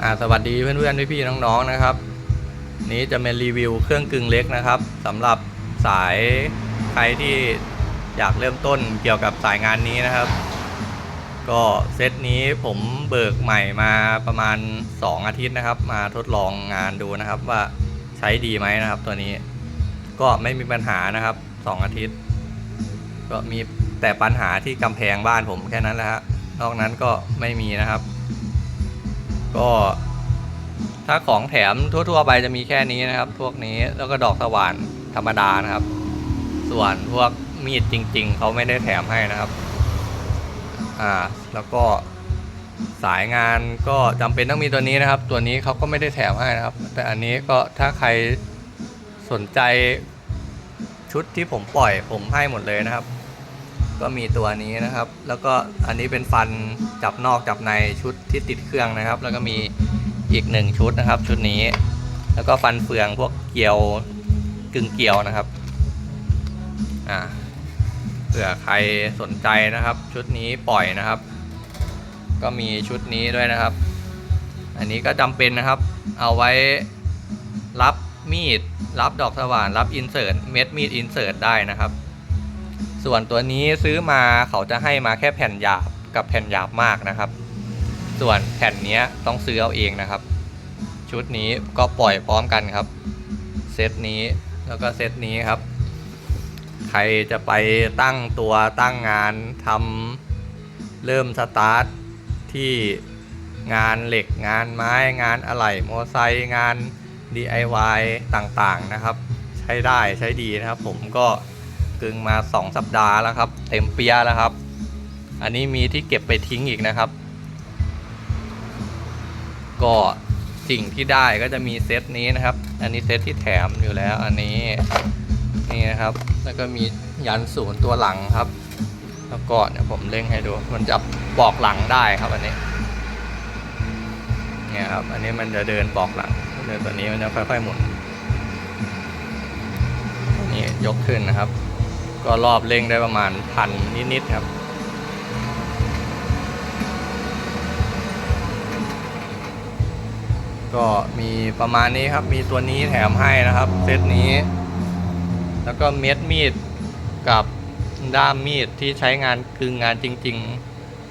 อ่าสวัสดีเพื่อนๆพี่ๆน้องๆนะครับ นี้จะเป็นรีวิวเครื่องกึ่งเล็กนะครับสำหรับสายใครที่อยากเริ่มต้นเกี่ยวกับสายงานนี้นะครับ ก็เซตนี้ผมเบิกใหม่มาประมาณ 2 อาทิตย์นะครับ มาทดลองงานดูนะครับว่าใช้ดีไหมนะครับ ตัวนี้ก็ไม่มีปัญหานะครับ 2 อาทิตย์ ก็มีแต่ปัญหาที่กำแพงบ้านผมแค่นั้นแหละฮะนอกนั้นก็ไม่มีนะครับ ก็ถ้าของแถมทั่ว ๆ ไปจะมีแค่นี้นะครับ พวกนี้แล้วก็ดอกสว่านธรรมดานะครับ ส่วนพวกมีดจริง ๆเขาไม่ได้แถมให้นะครับ อ่า แล้วก็สายงานก็จำเป็นต้องมีตัวนี้นะครับ ตัวนี้เขาก็ไม่ได้แถมให้นะครับ แต่อันนี้ก็ถ้าใครสนใจชุดที่ผมปล่อยผมให้หมดเลยนะครับ ก็มีตัวนี้นะครับ แล้วก็อันนี้เป็นฟันจับนอกจับในชุดที่ติดเครื่องนะครับ แล้วก็มีอีกหนึ่งชุดนะครับ ชุดนี้ แล้วก็ฟันเฟืองพวกเกลียวกึ่งเกลียวนะครับอ่าเผื่อใครสนใจนะครับ ชุดนี้ปล่อยนะครับ ก็มีชุดนี้ด้วยนะครับ อันนี้ก็จำเป็นนะครับ เอาไว้รับมีด รับดอกสว่าน รับอินเสิร์ตเม็ดมีดอินเสิร์ตได้นะครับ ส่วนตัวนี้ซื้อมาเขาจะให้มาแค่แผ่นหยาบกับแผ่นหยาบมากนะครับ ส่วนแผ่นนี้ต้องซื้อเอาเองนะครับ ชุดนี้ก็ปล่อยพร้อมกันครับ เซตนี้แล้วก็เซตนี้ครับ ใครจะไปตั้งตัวตั้งงานทำเริ่มสตาร์ทที่งานเหล็กงานไม้งานอะไหล่มอไซค์งาน DIY ต่างๆนะครับ ใช้ได้ใช้ดีนะครับผมก็ กึงมา 2 สัปดาห์แล้วครับ เต็มเปียแล้วครับ อันนี้มีที่เก็บไปทิ้งอีกนะครับ ก็สิ่งที่ได้ก็จะมีเซตนี้นะครับ อันนี้เซตที่แถมอยู่แล้ว อันนี้นี่นะครับ แล้วก็มียันศูนย์ตัวหลังครับ แล้วก็เนี่ยผมเล่งให้ดู มันจะบอกหลังได้ครับอันนี้เนี่ยครับ อันนี้มันจะเดินบอกหลังเดินตัวนี้มันจะค่อยๆหมุนนี่ยกขึ้นนะครับ ก็รอบเร่งได้ประมาณพันนิดๆครับ ก็มีประมาณนี้ครับ มีตัวนี้แถมให้นะครับ เซตนี้ แล้วก็เม็ดมีดกับด้ามมีดที่ใช้งานคืองานจริง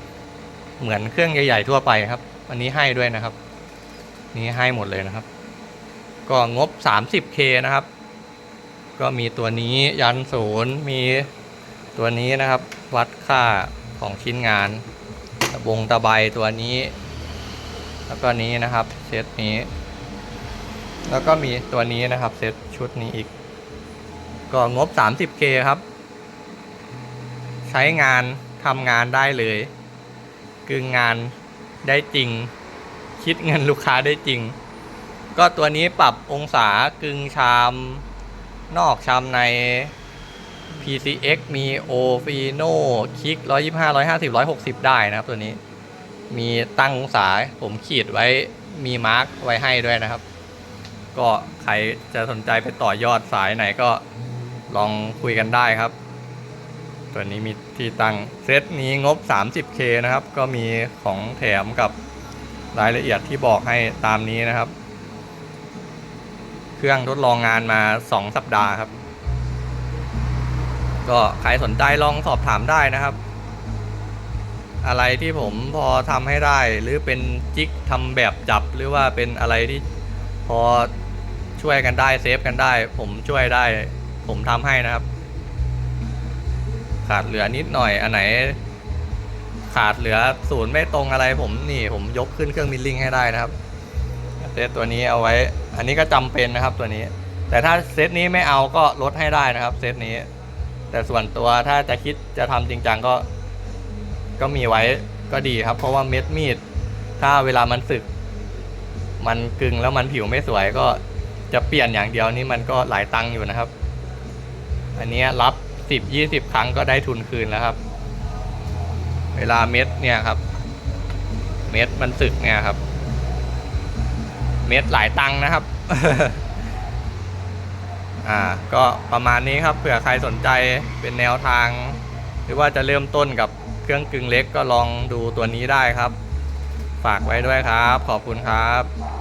ๆ เหมือนเครื่องใหญ่ๆทั่วไปครับ อันนี้ให้ด้วยนะครับ นี่ให้หมดเลยนะครับ ก็งบ 30k นะครับ ก็มีตัวนี้ยันศูนย์มีตัวนี้นะครับ วัดค่าของชิ้นงานตะบงตะไบตัวนี้ แล้วก็นี้นะครับเซตนี้ แล้วก็มีตัวนี้นะครับเซตชุดนี้อีก ก็งบ 30k ครับ ใช้งานทำงานได้เลยกึ่งงานได้จริง คิดเงินลูกค้าได้จริง ก็ตัวนี้ปรับองศากึ่งชาม นอกชามใน PCX มี o f i n o คลิก125 150 160ได้นะครับตัวนี้ มีตั้งองศาผมขีดไว้มีมาร์กไว้ให้ด้วยนะครับ ก็ใครจะสนใจไปต่อยอดสายไหนก็ลองคุยกันได้ครับ ตัวนี้มีที่ตั้งเซตนี้งบ 30k นะครับ ก็มีของแถมกับรายละเอียดที่บอกให้ตามนี้นะครับ เครื่องทดลองงานมา 2 สัปดาห์ครับ ก็ใครสนใจลองสอบถามได้นะครับ อะไรที่ผมพอทำให้ได้ หรือเป็นจิกทำแบบจับหรือว่าเป็นอะไรที่พอช่วยกันได้เซฟกันได้ ผมช่วยได้ ผมทำให้นะครับ ขาดเหลือนิดหน่อยอันไหน ขาดเหลือศูนย์ไม่ตรงอะไรผมนี่ผมยกขึ้นเครื่องมิลลิ่งให้ได้นะครับ เซตตัวนี้เอาไว้ อันนี้ก็จำเป็นนะครับตัวนี้ แต่ถ้าเซตนี้ไม่เอาก็ลดให้ได้นะครับเซตนี้ แต่ส่วนตัวถ้าจะคิดจะทำจริงจังก็ ก็มีไว้ก็ดีครับ เพราะว่าเม็ดมีด ถ้าเวลามันสึก มันกึงแล้วมันผิวไม่สวยก็จะเปลี่ยนอย่างเดียวนี่มันก็หลายตังค์อยู่นะครับ อันนี้รับสิบยี่สิบครั้งก็ได้ทุนคืนแล้วครับ เวลาเม็ดเนี่ยครับ เม็ดมันสึกเนี่ยครับ เม็ดหลายตังค์นะครับ อ่า ก็ประมาณนี้ครับเผื่อใครสนใจเป็นแนวทาง หรือว่าจะเริ่มต้นกับเครื่องกึ่งเล็กก็ลองดูตัวนี้ได้ครับ ฝากไว้ด้วยครับ ขอบคุณครับ